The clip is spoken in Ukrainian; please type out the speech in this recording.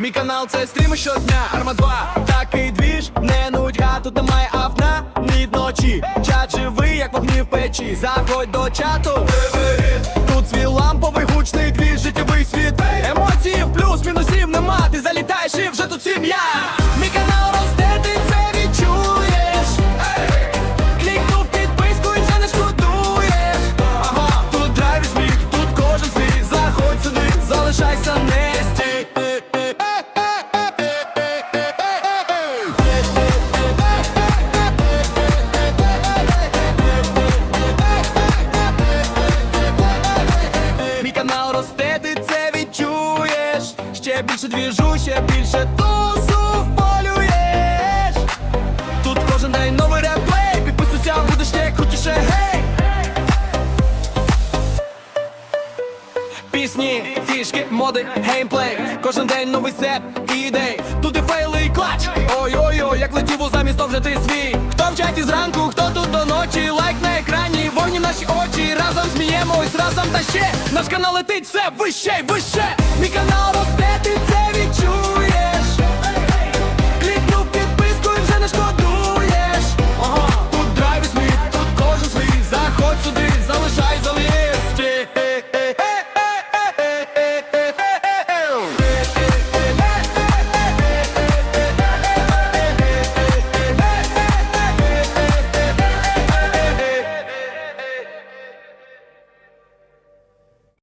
Мій канал це стріми щодня, арма 2 Такий двіж, не нудьга, тут немає авна, ні ночі Чат живий, як вогні в печі. Заходь до чату Більше двіжу, ще більше тусу вполюєш Тут кожен день новий реплей Підписуйся, будеш ще крутіше, гей. Пісні, фішки, моди, геймплей. Кожен день новий сет ідей Тут і фейли, і клач. Ой-ой-ой, як летів у замість то вже ти свій. Хто в чаті зранку, хто тут разом та ще Наш канал летить все вище вище. Мій канал росте, ти